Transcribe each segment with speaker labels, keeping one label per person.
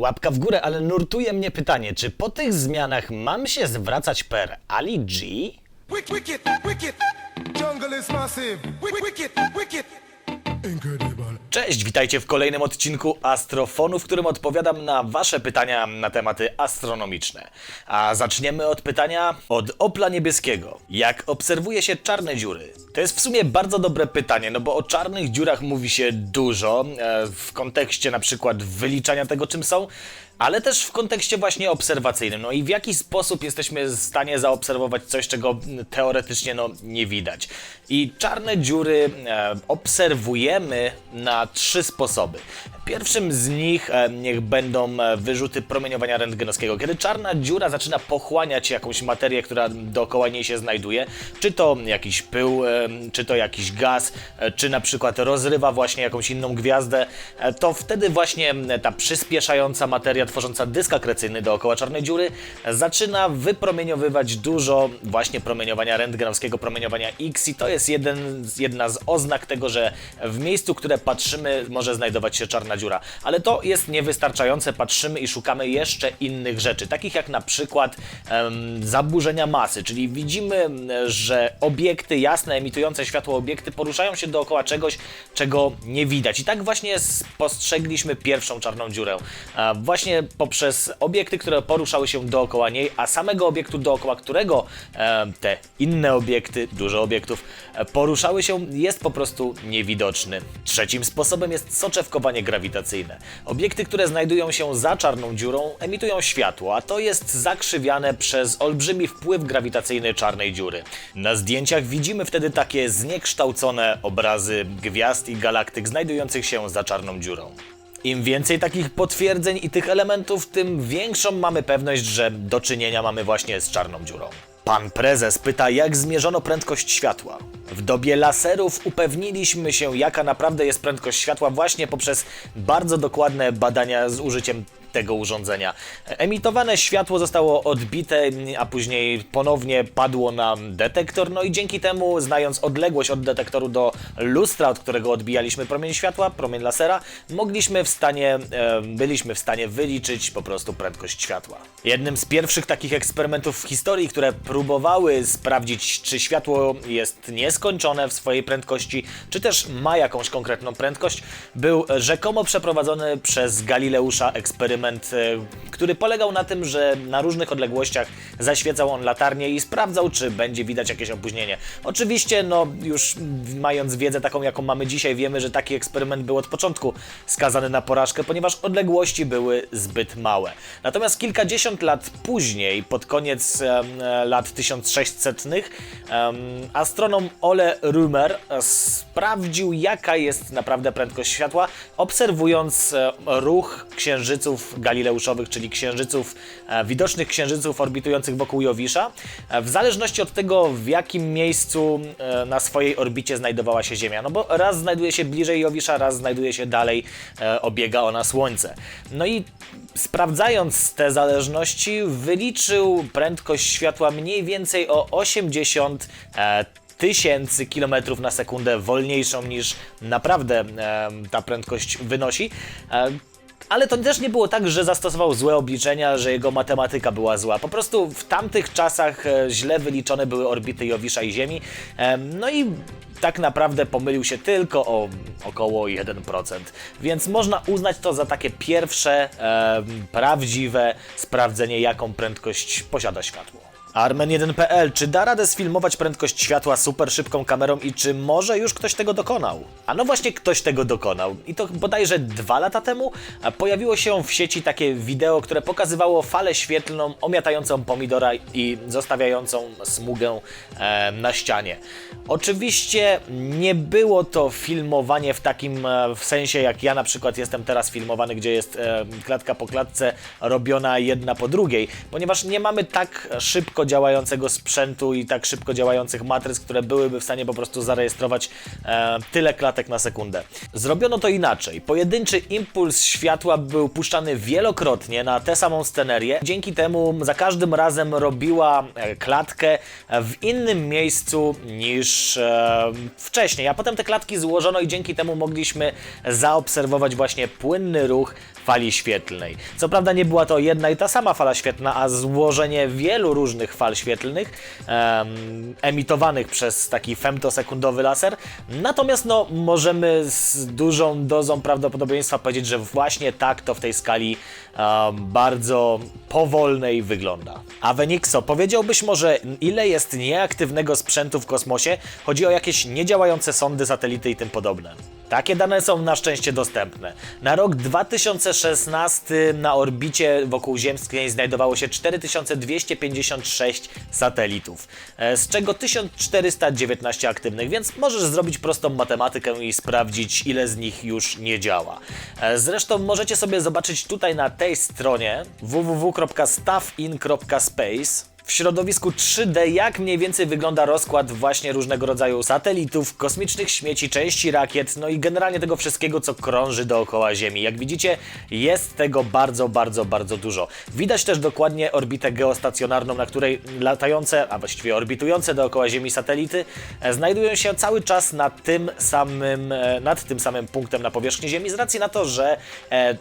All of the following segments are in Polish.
Speaker 1: Łapka w górę, ale nurtuje mnie pytanie, czy po tych zmianach mam się zwracać per Ali G?
Speaker 2: Wicked, wicked. Jungle is massive. Wicked, wicked. Incredible.
Speaker 1: Cześć, witajcie w kolejnym odcinku Astrofonu, w którym odpowiadam na Wasze pytania na tematy astronomiczne. A zaczniemy od pytania od Opla Niebieskiego. Jak obserwuje się czarne dziury? To jest w sumie bardzo dobre pytanie, no bo o czarnych dziurach mówi się dużo, e, w kontekście na przykład wyliczania tego, czym są, ale też w kontekście właśnie obserwacyjnym. No i w jaki sposób jesteśmy w stanie zaobserwować coś, czego teoretycznie no, nie widać. I czarne dziury e, obserwujemy na trzy sposoby. Pierwszym z nich e, niech będą e, wyrzuty promieniowania rentgenowskiego. Kiedy czarna dziura zaczyna pochłaniać jakąś materię, która dookoła niej się znajduje, czy to jakiś pył, e, czy to jakiś gaz, e, czy na przykład rozrywa właśnie jakąś inną gwiazdę, e, to wtedy właśnie m, ta przyspieszająca materia tworząca dysk akrecyjny dookoła czarnej dziury zaczyna wypromieniowywać dużo właśnie promieniowania rentgenowskiego, promieniowania X i to jest jeden, jedna z oznak tego, że w miejscu, które patrzymy może znajdować się czarna dziura. Ale to jest niewystarczające, patrzymy i szukamy jeszcze innych rzeczy, takich jak na przykład em, zaburzenia masy, czyli widzimy, że obiekty jasne, emitujące światło obiekty poruszają się dookoła czegoś, czego nie widać. I tak właśnie spostrzegliśmy pierwszą czarną dziurę. Właśnie poprzez obiekty, które poruszały się dookoła niej, a samego obiektu dookoła którego e, te inne obiekty, dużo obiektów, e, poruszały się, jest po prostu niewidoczny. Trzecim sposobem jest soczewkowanie grawitacyjne. Obiekty, które znajdują się za czarną dziurą, emitują światło, a to jest zakrzywiane przez olbrzymi wpływ grawitacyjny czarnej dziury. Na zdjęciach widzimy wtedy takie zniekształcone obrazy gwiazd i galaktyk znajdujących się za czarną dziurą. Im więcej takich potwierdzeń i tych elementów, tym większą mamy pewność, że do czynienia mamy właśnie z czarną dziurą. Pan prezes pyta, jak zmierzono prędkość światła. W dobie laserów upewniliśmy się, jaka naprawdę jest prędkość światła, właśnie poprzez bardzo dokładne badania z użyciem tego urządzenia. Emitowane światło zostało odbite, a później ponownie padło na detektor, no i dzięki temu, znając odległość od detektoru do lustra, od którego odbijaliśmy promień światła, promień lasera, mogliśmy w stanie, e, byliśmy w stanie wyliczyć po prostu prędkość światła. Jednym z pierwszych takich eksperymentów w historii, które próbowały sprawdzić, czy światło jest nieskończone w swojej prędkości, czy też ma jakąś konkretną prędkość, był rzekomo przeprowadzony przez Galileusza eksperyment, e, który polegał na tym, że na różnych odległościach zaświecał on latarnię i sprawdzał, czy będzie widać jakieś opóźnienie. Oczywiście, no już mając wiedzę taką, jaką mamy dzisiaj, wiemy, że taki eksperyment był od początku skazany na porażkę, ponieważ odległości były zbyt małe. Natomiast kilkadziesiąt lat później, pod koniec e, lat 1600, em, astronom Ole Römer sprawdził, jaka jest naprawdę prędkość światła, obserwując e, ruch księżyców galileuszowych, czyli księżyców, e, widocznych księżyców orbitujących wokół Jowisza, e, w zależności od tego, w jakim miejscu e, na swojej orbicie znajdowała się Ziemia. No bo raz znajduje się bliżej Jowisza, raz znajduje się dalej, obiega ona Słońce. No i sprawdzając te zależności, wyliczył prędkość światła mniej więcej o 80 e, tysięcy kilometrów na sekundę wolniejszą niż naprawdę e, ta prędkość wynosi. E, ale to też nie było tak, że zastosował złe obliczenia, że jego matematyka była zła. Po prostu w tamtych czasach e, źle wyliczone były orbity Jowisza i Ziemi. No i tak naprawdę pomylił się tylko o około 1%. Więc można uznać to za takie pierwsze prawdziwe sprawdzenie, jaką prędkość posiada światło. Armen1.pl, czy da radę sfilmować prędkość światła super szybką kamerą i czy może już ktoś tego dokonał? A no właśnie ktoś tego dokonał. I to bodajże dwa lata temu pojawiło się w sieci takie wideo, które pokazywało falę świetlną omiatającą pomidora i zostawiającą smugę e, na ścianie. Oczywiście nie było to filmowanie w takim e, w sensie, jak ja na przykład jestem teraz filmowany, gdzie jest e, klatka po klatce robiona jedna po drugiej, ponieważ nie mamy tak szybko szybko działającego sprzętu i tak szybko działających matryc, które byłyby w stanie po prostu zarejestrować e, tyle klatek na sekundę. Zrobiono to inaczej. Pojedynczy impuls światła był puszczany wielokrotnie na tę samą scenerię. Dzięki temu za każdym razem robiła e, klatkę w innym miejscu niż e, wcześniej, a potem te klatki złożono i dzięki temu mogliśmy zaobserwować właśnie płynny ruch fali świetlnej. Co prawda nie była to jedna i ta sama fala świetlna, a złożenie wielu różnych fal świetlnych em, emitowanych przez taki femtosekundowy laser. Natomiast no, możemy z dużą dozą prawdopodobieństwa powiedzieć, że właśnie tak to w tej skali em, bardzo powolnej wygląda. A Wenixo, powiedziałbyś może ile jest nieaktywnego sprzętu w kosmosie? Chodzi o jakieś niedziałające sondy, satelity i tym podobne. Takie dane są na szczęście dostępne. Na rok 2016 na orbicie wokół Ziemskiej znajdowało się 4256 satelitów, e, z czego 1419 aktywnych, więc możesz zrobić prostą matematykę i sprawdzić, ile z nich już nie działa. E, Zresztą możecie sobie zobaczyć tutaj na tej stronie www.staffin.space w środowisku 3D, jak mniej więcej wygląda rozkład właśnie różnego rodzaju satelitów, kosmicznych śmieci, części rakiet, no i generalnie tego wszystkiego, co krąży dookoła Ziemi. Jak widzicie, jest tego bardzo, bardzo, bardzo dużo. Widać też dokładnie orbitę geostacjonarną, na której latające, a właściwie orbitujące dookoła Ziemi satelity e, znajdują się cały czas na tym samym, e, nad tym samym punktem na powierzchni Ziemi, z racji na to, że e,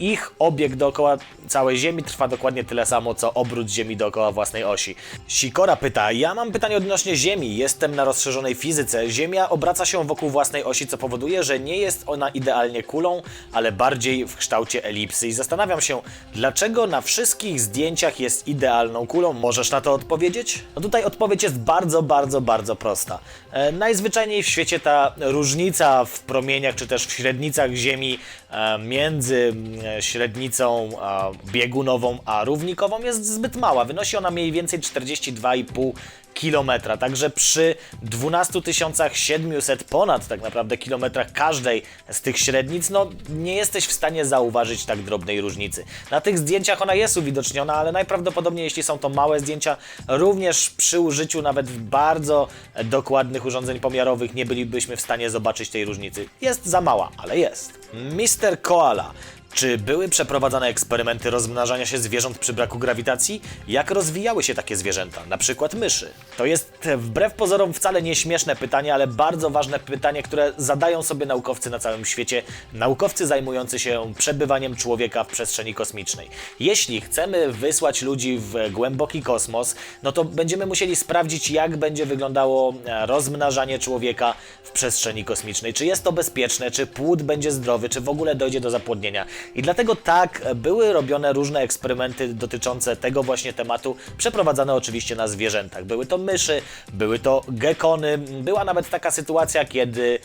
Speaker 1: ich obieg dookoła całej Ziemi trwa dokładnie tyle samo, co obrót Ziemi dookoła własnej osi. Sikora pyta, ja mam pytanie odnośnie Ziemi. Jestem na rozszerzonej fizyce. Ziemia obraca się wokół własnej osi, co powoduje, że nie jest ona idealnie kulą, ale bardziej w kształcie elipsy. I zastanawiam się, dlaczego na wszystkich zdjęciach jest idealną kulą? Możesz na to odpowiedzieć? No tutaj odpowiedź jest bardzo, bardzo, bardzo prosta. E, najzwyczajniej w świecie ta różnica w promieniach, czy też w średnicach Ziemi e, między mm, średnicą e, biegunową a równikową jest zbyt mała. Wynosi ona mniej więcej 42,5 kilometra. Także przy 12 700 ponad tak naprawdę kilometrach każdej z tych średnic, no nie jesteś w stanie zauważyć tak drobnej różnicy. Na tych zdjęciach ona jest uwidoczniona, ale najprawdopodobniej jeśli są to małe zdjęcia, również przy użyciu nawet bardzo dokładnych urządzeń pomiarowych nie bylibyśmy w stanie zobaczyć tej różnicy. Jest za mała, ale jest. Mr. Koala. Czy były przeprowadzane eksperymenty rozmnażania się zwierząt przy braku grawitacji? Jak rozwijały się takie zwierzęta, na przykład myszy? To jest wbrew pozorom wcale nie śmieszne pytanie, ale bardzo ważne pytanie, które zadają sobie naukowcy na całym świecie, naukowcy zajmujący się przebywaniem człowieka w przestrzeni kosmicznej. Jeśli chcemy wysłać ludzi w głęboki kosmos, no to będziemy musieli sprawdzić, jak będzie wyglądało e, rozmnażanie człowieka w przestrzeni kosmicznej. Czy jest to bezpieczne, czy płód będzie zdrowy, czy w ogóle dojdzie do zapłodnienia. I dlatego tak były robione różne eksperymenty dotyczące tego właśnie tematu, przeprowadzane oczywiście na zwierzętach. Były to myszy, były to gekony. Była nawet taka sytuacja, kiedy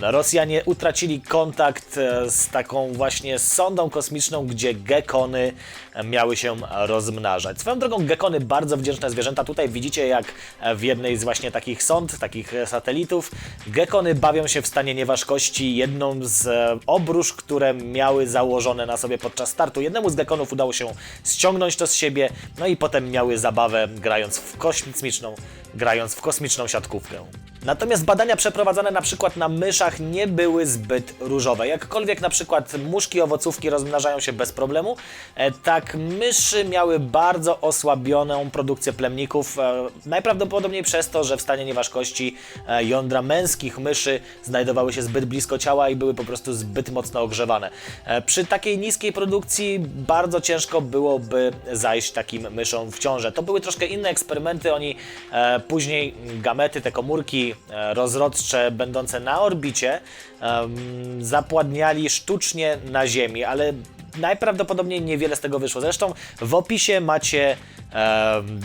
Speaker 1: Rosjanie utracili kontakt e, z taką właśnie sondą kosmiczną, gdzie gekony e, miały się rozmnażać. Swoją drogą gekony bardzo wdzięczne zwierzęta. Tutaj widzicie jak e, w jednej z właśnie takich sond, takich satelitów, gekony bawią się w stanie nieważkości jedną z obrusz, które miały założone na sobie podczas startu. Jednemu z gekonów udało się ściągnąć to z siebie, no i potem miały zabawę grając w kosmiczną, grając w kosmiczną siatkówkę. Natomiast badania przeprowadzane na przykład na myszach nie były zbyt różowe. Jakkolwiek na przykład muszki owocówki rozmnażają się bez problemu, e, tak myszy miały bardzo osłabioną produkcję plemników, e, najprawdopodobniej przez to, że w stanie nieważkości e, jądra męskich myszy znajdowały się zbyt blisko ciała i były po prostu zbyt mocno ogrzewane. Przy takiej niskiej produkcji bardzo ciężko byłoby zajść takim myszom w ciążę. To były troszkę inne eksperymenty, oni później gamety, te komórki e, rozrodcze będące na orbicie zapładniali sztucznie na Ziemi, ale najprawdopodobniej niewiele z tego wyszło. Zresztą w opisie macie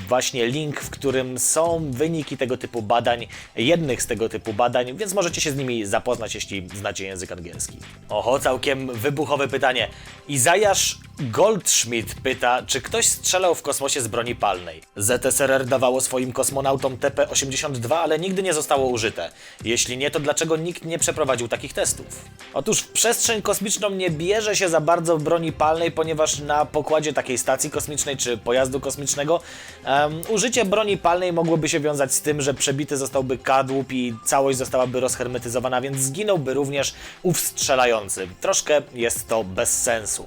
Speaker 1: właśnie link, w którym są wyniki tego typu badań, jednych z tego typu badań, więc możecie się z nimi zapoznać, jeśli znacie język angielski. Oho, całkiem wybuchowe pytanie. Izajasz Goldschmidt pyta, czy ktoś strzelał w kosmosie z broni palnej. ZSRR dawało swoim kosmonautom TP-82, ale nigdy nie zostało użyte. Jeśli nie, to dlaczego nikt nie przeprowadził takich testów? Otóż w przestrzeń kosmiczną nie bierze się za bardzo broni palnej, ponieważ na pokładzie takiej stacji kosmicznej czy pojazdu kosmicznego em, użycie broni palnej mogłoby się wiązać z tym, że przebity zostałby kadłub i całość zostałaby rozhermetyzowana, więc zginąłby również ów strzelający. Troszkę jest to bez sensu.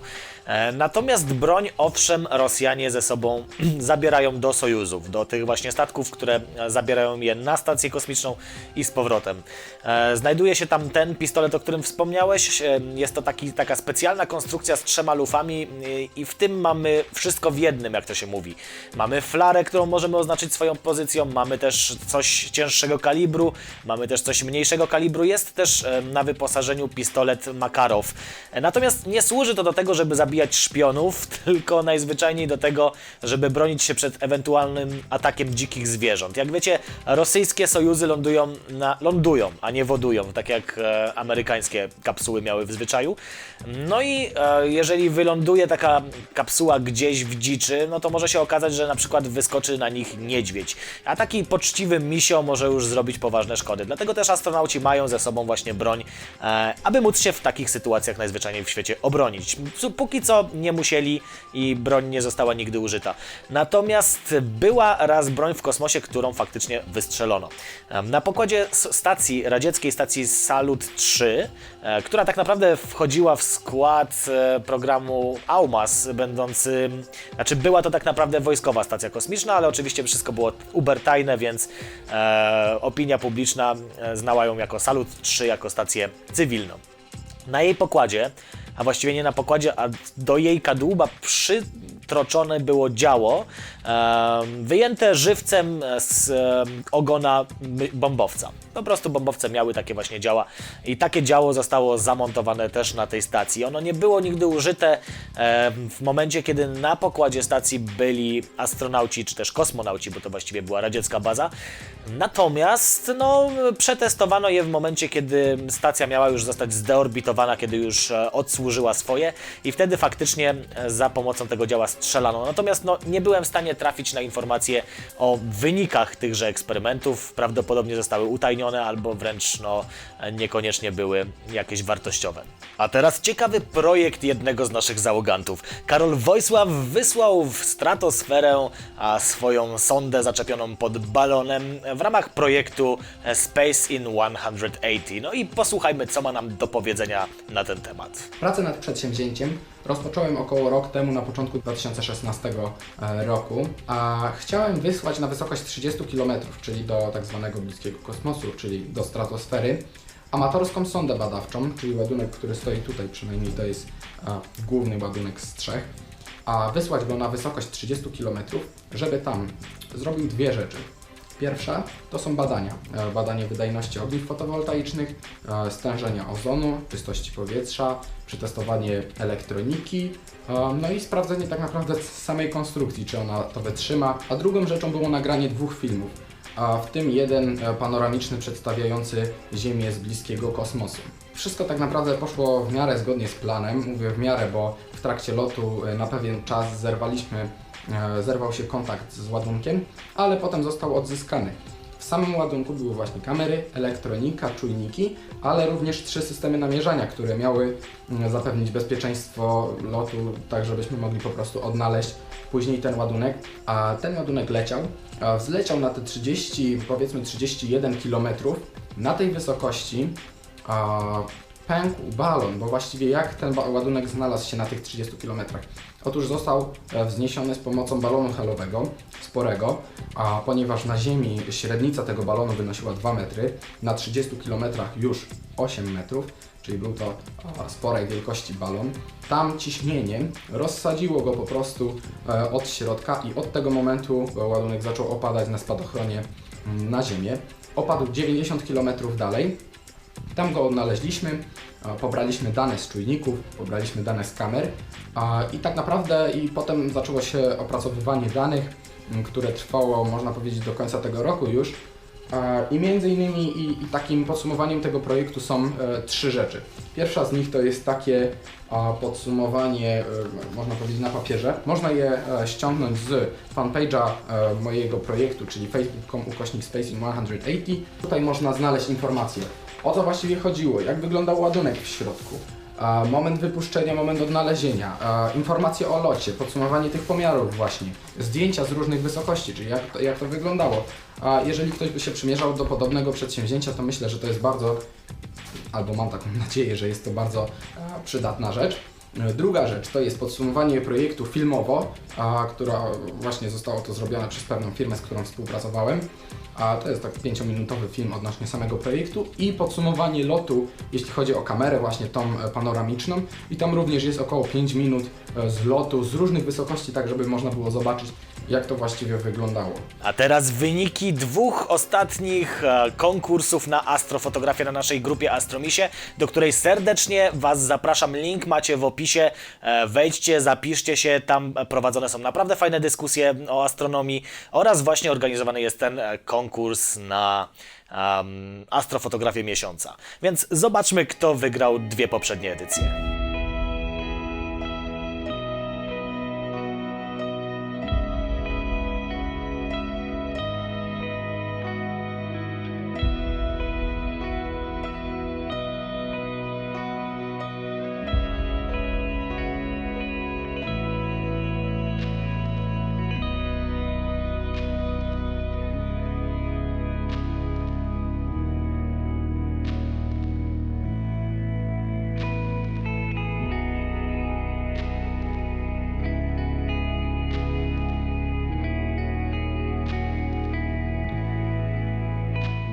Speaker 1: E, Natomiast broń, owszem, Rosjanie ze sobą zabierają do sojuzów, do tych właśnie statków, które e, zabierają je na stację kosmiczną i z powrotem. E, Znajduje się tam ten pistolet, o którym wspomniałeś. Jest to taki, taka specjalna konstrukcja z trzema lufami i w tym mamy wszystko w jednym, jak to się mówi. Mamy flarę, którą możemy oznaczyć swoją pozycją, mamy też coś cięższego kalibru, mamy też coś mniejszego kalibru, jest też na wyposażeniu pistolet Makarow. Natomiast nie służy to do tego, żeby zabijać szpionów, tylko najzwyczajniej do tego, żeby bronić się przed ewentualnym atakiem dzikich zwierząt. Jak wiecie, rosyjskie sojuzy lądują, na, lądują a nie wodują, tak jak e, amerykańskie kapsuły miały w zwyczaju. No i e, jeżeli wyląduje taka kapsuła gdzieś w dziczy, no to może się okazać, że na przykład wyskoczy na nich niedźwiedź. A taki poczciwy misio może już zrobić poważne szkody. Dlatego też astronauci mają ze sobą właśnie broń, e, aby móc się w takich sytuacjach najzwyczajniej w świecie obronić. Póki co nie musieli i broń nie została nigdy użyta. Natomiast była raz broń w kosmosie, którą faktycznie wystrzelono. Na pokładzie stacji, radzieckiej stacji Salut 3, e, która tak naprawdę wchodziła w skład e, programu AUMAS, będący, znaczy była to tak naprawdę wojskowa stacja kosmiczna, ale oczywiście wszystko było ubertajne, więc e, opinia publiczna e, znała ją jako Salut 3, jako stację cywilną. Na jej pokładzie, a właściwie nie na pokładzie, a do jej kadłuba przytroczone było działo wyjęte żywcem z ogona bombowca. Po prostu bombowce miały takie właśnie działa i takie działo zostało zamontowane też na tej stacji. Ono nie było nigdy użyte w momencie, kiedy na pokładzie stacji byli astronauci czy też kosmonauci, bo to właściwie była radziecka baza. Natomiast no, przetestowano je w momencie, kiedy stacja miała już zostać zdeorbitowana, kiedy już e, odsłużyła swoje i wtedy faktycznie e, za pomocą tego działa strzelano. Natomiast no, nie byłem w stanie trafić na informacje o wynikach tychże eksperymentów. Prawdopodobnie zostały utajnione albo wręcz no, niekoniecznie były jakieś wartościowe. A teraz ciekawy projekt jednego z naszych załogantów. Karol Wojsław wysłał w stratosferę a swoją sondę zaczepioną pod balonem w ramach projektu Space in 180. No i posłuchajmy, co ma nam do powiedzenia na ten temat.
Speaker 3: Pracę nad przedsięwzięciem rozpocząłem około rok temu, na początku 2016 e, roku, a chciałem wysłać na wysokość 30 km, czyli do tak zwanego bliskiego kosmosu, czyli do stratosfery, amatorską sondę badawczą, czyli ładunek, który stoi tutaj, przynajmniej to jest e, główny ładunek z trzech, a wysłać go na wysokość 30 km, żeby tam zrobił dwie rzeczy. Pierwsza to są badania. E, Badanie wydajności ogniw fotowoltaicznych, e, stężenia ozonu, czystości powietrza, przetestowanie elektroniki, e, no i sprawdzenie tak naprawdę samej konstrukcji, czy ona to wytrzyma. A drugą rzeczą było nagranie dwóch filmów, a w tym jeden panoramiczny przedstawiający Ziemię z bliskiego kosmosu. Wszystko tak naprawdę poszło w miarę zgodnie z planem. Mówię w miarę, bo w trakcie lotu na pewien czas zerwaliśmy zerwał się kontakt z ładunkiem, ale potem został odzyskany. W samym ładunku były właśnie kamery, elektronika, czujniki, ale również trzy systemy namierzania, które miały mm, zapewnić bezpieczeństwo lotu, tak żebyśmy mogli po prostu odnaleźć później ten ładunek. A ten ładunek leciał, wzleciał na te 30, powiedzmy 31 km. Na tej wysokości pękł balon, bo właściwie jak ten ładunek znalazł się na tych 30 km? Otóż został e, wzniesiony z pomocą balonu helowego, sporego, a ponieważ na Ziemi średnica tego balonu wynosiła 2 metry, na 30 km już 8 metrów, czyli był to sporej wielkości balon, tam ciśnieniem rozsadziło go po prostu e, od środka i od tego momentu e, ładunek zaczął opadać na spadochronie mm, na Ziemię. Opadł 90 km dalej, tam go odnaleźliśmy, pobraliśmy dane z czujników, pobraliśmy dane z kamer i tak naprawdę i potem zaczęło się opracowywanie danych, które trwało można powiedzieć do końca tego roku już. I między innymi i, i takim podsumowaniem tego projektu są e, trzy rzeczy. Pierwsza z nich to jest takie podsumowanie, e, można powiedzieć na papierze. Można je e, ściągnąć z fanpage'a mojego projektu, czyli facebook.com ukośnik spacing 180. Tutaj można znaleźć informacje o co właściwie chodziło, jak wyglądał ładunek w środku, moment wypuszczenia, moment odnalezienia, informacje o locie, podsumowanie tych pomiarów właśnie, zdjęcia z różnych wysokości, czyli jak to, jak to wyglądało. A jeżeli ktoś by się przymierzał do podobnego przedsięwzięcia, to myślę, że to jest bardzo, albo mam taką nadzieję, że jest to bardzo przydatna rzecz. Druga rzecz to jest podsumowanie projektu filmowo, a, która właśnie zostało to zrobione przez pewną firmę, z którą współpracowałem. A to jest tak 5-minutowy film odnośnie samego projektu i podsumowanie lotu, jeśli chodzi o kamerę właśnie tą e, panoramiczną i tam również jest około 5 minut e, z lotu z różnych wysokości, tak żeby można było zobaczyć jak to właściwie wyglądało.
Speaker 1: A teraz wyniki dwóch ostatnich e, konkursów na astrofotografię na naszej grupie Astromisie, do której serdecznie Was zapraszam. Link macie w opisie. E, Wejdźcie, zapiszcie się. Tam prowadzone są naprawdę fajne dyskusje o astronomii oraz właśnie organizowany jest ten e, konkurs na astrofotografię miesiąca. Więc zobaczmy, kto wygrał dwie poprzednie edycje.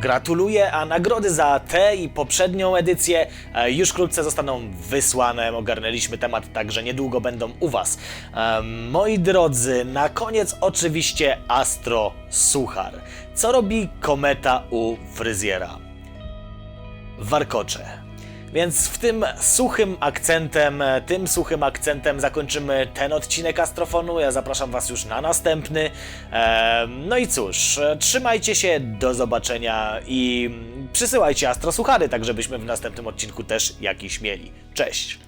Speaker 1: Gratuluję, a nagrody za tę i poprzednią edycję e, już wkrótce zostaną wysłane. Ogarnęliśmy temat, także niedługo będą u Was. Moi drodzy, na koniec oczywiście Astro Suchar. Co robi kometa u fryzjera? warkocze. Więc w tym suchym akcentem, e, tym suchym akcentem zakończymy ten odcinek Astrofonu. Ja zapraszam Was już na następny. Ehm, no i cóż, e, trzymajcie się, do zobaczenia i przysyłajcie astrosuchary, tak żebyśmy w następnym odcinku też jakiś mieli. Cześć!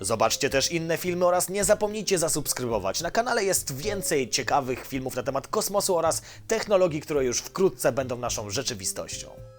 Speaker 1: Zobaczcie też inne filmy oraz nie zapomnijcie zasubskrybować. Na kanale jest więcej ciekawych filmów na temat kosmosu oraz technologii, które już wkrótce będą naszą rzeczywistością.